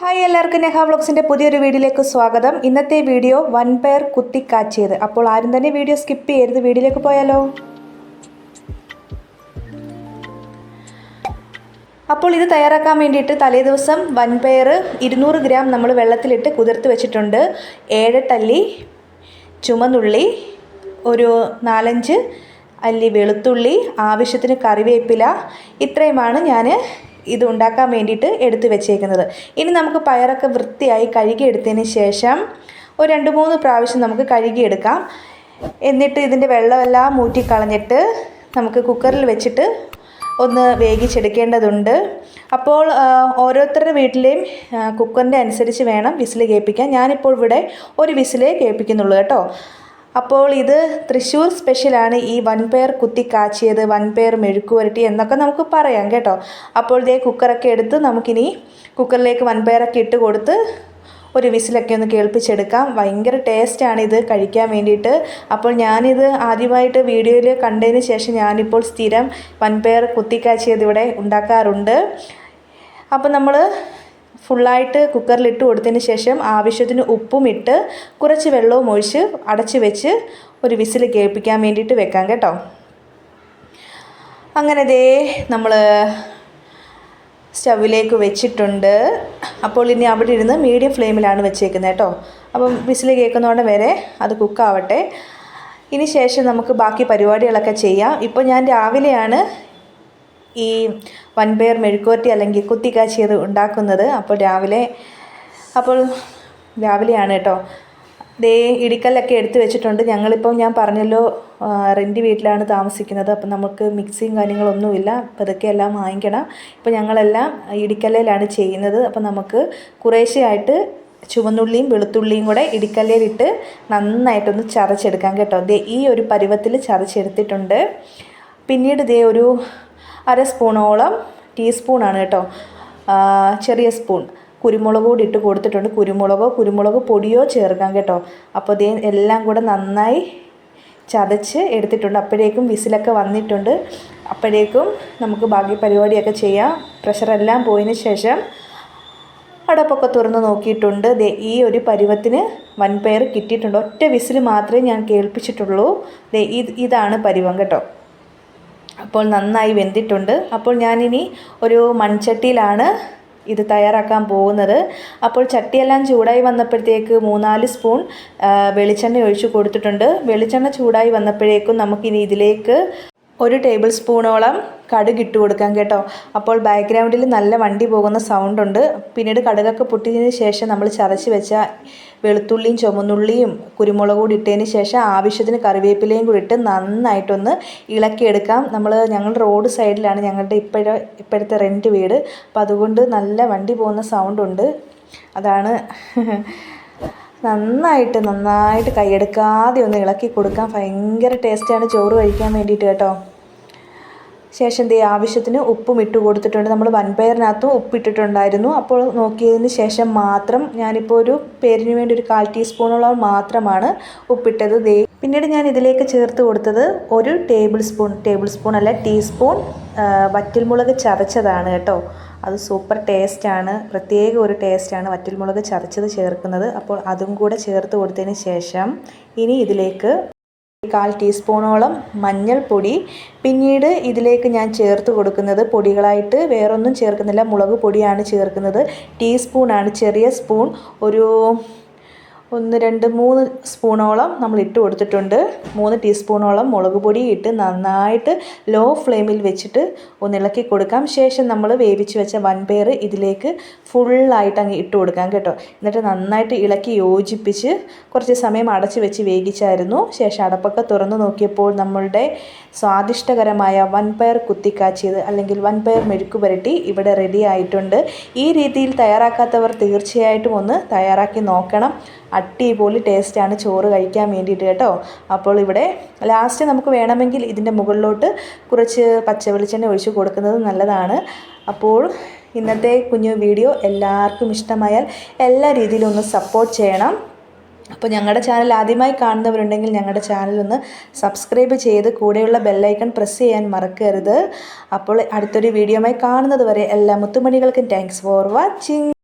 Hi എല്ലാവർക്കും നെഹ വ്ളോഗ്സിന്റെ പുതിയൊരു വീഡിയോയിലേക്ക് സ്വാഗതം. ഇന്നത്തെ വീഡിയോ വൺ പെയർ കുത്തിക്കാച്ചിയത്. അപ്പോൾ ആരും തന്നെ വീഡിയോ സ്കിപ്പ് ചെയ്യരുത്. വീഡിയോയിലേക്ക് പോയാലോ? അപ്പോൾ ഇത് തയ്യാറാക്കാൻ വേണ്ടിയിട്ട് തലേദിവസം വൻ പയർ ഇരുന്നൂറ് ഗ്രാം നമ്മൾ വെള്ളത്തിലിട്ട് കുതിർത്ത് വെച്ചിട്ടുണ്ട്. ഏഴെട്ടല്ലി ചുമന്നുള്ളി ഒരു നാലഞ്ച് അല്ലി വെളുത്തുള്ളി ആവശ്യത്തിന് കറിവേപ്പില. ഇത്രയുമാണ് ഞാൻ ഇത് ഉണ്ടാക്കാൻ വേണ്ടിയിട്ട് എടുത്തു വെച്ചേക്കുന്നത്. ഇനി നമുക്ക് പയറൊക്കെ വൃത്തിയായി കഴുകിയെടുത്തതിന് ശേഷം ഒരു രണ്ട് മൂന്ന് പ്രാവശ്യം നമുക്ക് കഴുകിയെടുക്കാം. എന്നിട്ട് ഇതിന്റെ വെള്ളമെല്ലാം മൂറ്റിക്കളഞ്ഞിട്ട് നമുക്ക് കുക്കറിൽ വെച്ചിട്ട് ഒന്ന് വേവിച്ചെടുക്കേണ്ടതുണ്ട്. അപ്പോൾ ഓരോരുത്തരുടെ വീട്ടിലെയും കുക്കറിന്റെ അനുസരിച്ച് വേണം വിസിൽ കേൾപ്പിക്കാൻ. ഞാനിപ്പോൾ ഇവിടെ ഒരു വിസിലേ കേൾപ്പിക്കുന്നുള്ളൂ കേട്ടോ. അപ്പോൾ ഇത് തൃശ്ശൂർ സ്പെഷ്യലാണ് ഈ വൻപയർ കുത്തി കാച്ചിയത് വൻപയർ മെഴുക്ക് പുരട്ടി എന്നൊക്കെ നമുക്ക് പറയാം കേട്ടോ. അപ്പോൾ ഇതേ കുക്കറൊക്കെ എടുത്ത് നമുക്കിനി കുക്കറിലേക്ക് വൻപയറൊക്കെ ഇട്ട് കൊടുത്ത് ഒരു വിസിലൊക്കെ ഒന്ന് കേൾപ്പിച്ചെടുക്കാം. ഭയങ്കര ടേസ്റ്റാണ് ഇത് കഴിക്കാൻ വേണ്ടിയിട്ട്. അപ്പോൾ ഞാനിത് ആദ്യമായിട്ട് വീഡിയോയിൽ കണ്ടതിന് ശേഷം ഞാനിപ്പോൾ സ്ഥിരം വൻപയർ കുത്തിക്കാച്ചിയത് ഇവിടെ ഉണ്ടാക്കാറുണ്ട്. അപ്പോൾ നമ്മൾ ഫുള്ളായിട്ട് കുക്കറിൽ ഇട്ട് കൊടുത്തതിന് ശേഷം ആവശ്യത്തിന് ഉപ്പും ഇട്ട് കുറച്ച് വെള്ളവും ഒഴിച്ച് അടച്ച് വെച്ച് ഒരു വിസിൽ കേൾപ്പിക്കാൻ വേണ്ടിയിട്ട് വെക്കാം കേട്ടോ. അങ്ങനെ ദേ നമ്മൾ സ്റ്റവിലേക്ക് വെച്ചിട്ടുണ്ട്. അപ്പോൾ ഇനി അവിടെ ഇരുന്ന് മീഡിയം ഫ്ലെയിമിലാണ് വെച്ചേക്കുന്നത് കേട്ടോ. അപ്പം വിസിൽ കേൾക്കുന്നതോടെ വരെ അത് കുക്കാവട്ടെ. ഇനി ശേഷം നമുക്ക് ബാക്കി പരിപാടികളൊക്കെ ചെയ്യാം. ഇപ്പോൾ ഞാൻ രാവിലെയാണ് ഈ വൻപയർ മെഴുക്കുവരട്ടി അല്ലെങ്കിൽ കുത്തിക്കാച്ചിയത് ഉണ്ടാക്കുന്നത് അപ്പോൾ രാവിലെ അപ്പോൾ രാവിലെയാണ് കേട്ടോ. ദേ ഇടിക്കല്ലൊക്കെ എടുത്തു വെച്ചിട്ടുണ്ട്. ഞങ്ങളിപ്പോൾ ഞാൻ പറഞ്ഞല്ലോ റെന്റ് വീട്ടിലാണ് താമസിക്കുന്നത്. അപ്പം നമുക്ക് മിക്സിയും കാര്യങ്ങളൊന്നുമില്ല. അപ്പോൾ ഇതൊക്കെ എല്ലാം വാങ്ങിക്കണം. ഇപ്പോൾ ഞങ്ങളെല്ലാം ഇടിക്കല്ലയിലാണ് ചെയ്യുന്നത്. അപ്പം നമുക്ക് കുറേശ്ശെയായിട്ട് ചുവന്നുള്ളിയും വെളുത്തുള്ളിയും കൂടെ ഇടിക്കല്ലയിലിട്ട് നന്നായിട്ടൊന്ന് ചതച്ചെടുക്കാം കേട്ടോ. ദേ ഈ ഒരു പരുവത്തിൽ ചതച്ചെടുത്തിട്ടുണ്ട്. പിന്നീട് ദേ ഒരു അര സ്പൂണോളം ടീസ്പൂണാണ് കേട്ടോ. ചെറിയ സ്പൂൺ. കുരുമുളക് കൂടി ഇട്ട് കൊടുത്തിട്ടുണ്ട്. കുരുമുളകോ കുരുമുളക് പൊടിയോ ചേർക്കാം കേട്ടോ. അപ്പോൾ ഇതേ എല്ലാം കൂടെ നന്നായി ചതച്ച് എടുത്തിട്ടുണ്ട്. അപ്പോഴേക്കും വിസിലൊക്കെ വന്നിട്ടുണ്ട്. അപ്പോഴേക്കും നമുക്ക് ബാക്കി പരിപാടിയൊക്കെ ചെയ്യാം. പ്രഷറെല്ലാം പോയതിന് ശേഷം അടപ്പൊക്കെ തുറന്ന് നോക്കിയിട്ടുണ്ട്. ഈ ഒരു പരുവത്തിന് വൻപയർ കിട്ടിയിട്ടുണ്ട്. ഒറ്റ വിസിൽ മാത്രമേ ഞാൻ കേൾപ്പിച്ചിട്ടുള്ളൂ. ഇതാണ് പരുവം കേട്ടോ. അപ്പോൾ നന്നായി വെന്തിട്ടുണ്ട്. അപ്പോൾ ഞാനിനി ഒരു മൺചട്ടിയിലാണ് ഇത് തയ്യാറാക്കാൻ പോകുന്നത്. അപ്പോൾ ചട്ടിയെല്ലാം ചൂടായി വന്നപ്പോഴത്തേക്ക് മൂന്നാൽ സ്പൂൺ വെളിച്ചെണ്ണ ഒഴിച്ച് കൊടുത്തിട്ടുണ്ട്. വെളിച്ചെണ്ണ ചൂടായി വന്നപ്പോഴേക്കും നമുക്കിനി ഇതിലേക്ക് ഒരു ടേബിൾ സ്പൂണോളം കടുക് ഇട്ട് കൊടുക്കാം കേട്ടോ. അപ്പോൾ ബാക്ക്ഗ്രൗണ്ടിൽ നല്ല വണ്ടി പോകുന്ന സൗണ്ട് ഉണ്ട്. പിന്നീട് കടുകൊക്കെ പൊട്ടിയതിന് ശേഷം നമ്മൾ ചതച്ച് വെച്ച വെളുത്തുള്ളിയും ചുമന്നുള്ളിയും കുരുമുളക് കൂടി ഇട്ടതിന് ശേഷം ആവശ്യത്തിന് കറിവേപ്പിലയും കൂടി ഇട്ട് നന്നായിട്ടൊന്ന് ഇളക്കിയെടുക്കാം. നമ്മൾ ഞങ്ങൾ റോഡ് സൈഡിലാണ് ഞങ്ങളുടെ ഇപ്പോഴ ഇപ്പോഴത്തെ റെന്റ് വീട്. അപ്പോൾ അതുകൊണ്ട് നല്ല വണ്ടി പോകുന്ന സൗണ്ട് ഉണ്ട്. അതാണ് നന്നായിട്ട് നന്നായിട്ട് കൈയെടുക്കാതെ ഒന്ന് ഇളക്കി കൊടുക്കാൻ ഭയങ്കര ടേസ്റ്റാണ് ചോറ് കഴിക്കാൻ വേണ്ടിയിട്ട് കേട്ടോ. ശേഷം ദേ ആവശ്യത്തിന് ഉപ്പും ഇട്ട് കൊടുത്തിട്ടുണ്ട്. നമ്മൾ വൻപയറിനകത്തും ഉപ്പിട്ടിട്ടുണ്ടായിരുന്നു അപ്പോൾ നോക്കിയതിന് ശേഷം മാത്രം ഞാനിപ്പോൾ ഒരു പേരിന് വേണ്ടി ഒരു കാൽ ടീസ്പൂണോളം മാത്രമാണ് ഉപ്പിട്ടത്. ദേ പിന്നീട് ഞാൻ ഇതിലേക്ക് ചേർത്ത് കൊടുത്തത് ഒരു ടേബിൾ സ്പൂൺ ടേബിൾ സ്പൂൺ അല്ല ടീസ്പൂൺ വറ്റൽമുളക് ചതച്ചതാണ് കേട്ടോ. അത് സൂപ്പർ ടേസ്റ്റാണ്. പ്രത്യേക ഒരു ടേസ്റ്റാണ് വറ്റൽമുളക് ചതച്ചത് ചേർക്കുന്നത്. അപ്പോൾ അതും കൂടെ ചേർത്ത് കൊടുത്തതിന് ശേഷം ഇനി ഇതിലേക്ക് കാൽ ടീസ്പൂണോളം മഞ്ഞൾപ്പൊടി. പിന്നീട് ഇതിലേക്ക് ഞാൻ ചേർത്ത് കൊടുക്കുന്നത് പൊടികളായിട്ട് വേറൊന്നും ചേർക്കുന്നില്ല. മുളക് പൊടിയാണ് ചേർക്കുന്നത്. ടീസ്പൂണാണ്. ചെറിയ സ്പൂൺ. ഒരു ഒന്ന് രണ്ട് മൂന്ന് സ്പൂണോളം നമ്മൾ ഇട്ട് കൊടുത്തിട്ടുണ്ട്. മൂന്ന് ടീസ്പൂണോളം മുളക് പൊടി ഇട്ട് നന്നായിട്ട് ലോ ഫ്ലെയിമിൽ വെച്ചിട്ട് ഒന്ന് ഇളക്കി കൊടുക്കാം. ശേഷം നമ്മൾ വേവിച്ച് വെച്ച വൻപയർ ഇതിലേക്ക് ഫുള്ളായിട്ട് അങ്ങ് ഇട്ട് കൊടുക്കാം കേട്ടോ. എന്നിട്ട് നന്നായിട്ട് ഇളക്കി യോജിപ്പിച്ച് കുറച്ച് സമയം അടച്ച് വെച്ച് വേവിച്ചായിരുന്നു. ശേഷം അടപ്പൊക്കെ തുറന്ന് നോക്കിയപ്പോൾ നമ്മളുടെ സ്വാദിഷ്ടകരമായ വൻപയർ കുത്തിക്കാച്ചിയത് അല്ലെങ്കിൽ വൻപയർ മെഴുക്ക് പുരട്ടി ഇവിടെ റെഡി ആയിട്ടുണ്ട്. ഈ രീതിയിൽ തയ്യാറാക്കാത്തവർ തീർച്ചയായിട്ടും ഒന്ന് തയ്യാറാക്കി നോക്കണം. അടിപൊളി ടേസ്റ്റാണ് ചോറ് കഴിക്കാൻ വേണ്ടിയിട്ട് കേട്ടോ. അപ്പോൾ ഇവിടെ ലാസ്റ്റ് നമുക്ക് വേണമെങ്കിൽ ഇതിന്റെ മുകളിലോട്ട് കുറച്ച് പച്ച വെളിച്ചെണ്ണ ഒഴിച്ച് കൊടുക്കുന്നത് നല്ലതാണ്. അപ്പോൾ ഇന്നത്തെ കുഞ്ഞു വീഡിയോ എല്ലാവർക്കും ഇഷ്ടമായാൽ എല്ലാ രീതിയിലും ഒന്ന് സപ്പോർട്ട് ചെയ്യണം. അപ്പോൾ ഞങ്ങളുടെ ചാനൽ ആദ്യമായി കാണുന്നവരുണ്ടെങ്കിൽ ഞങ്ങളുടെ ചാനൽ ഒന്ന് സബ്സ്ക്രൈബ് ചെയ്ത് കൂടെയുള്ള ബെല്ലൈക്കൺ പ്രസ് ചെയ്യാൻ മറക്കരുത്. അപ്പോൾ അടുത്തൊരു വീഡിയോയുമായി കാണുന്നത് വരെ എല്ലാ മുത്തുമണികൾക്കും താങ്ക്സ് ഫോർ വാച്ചിങ്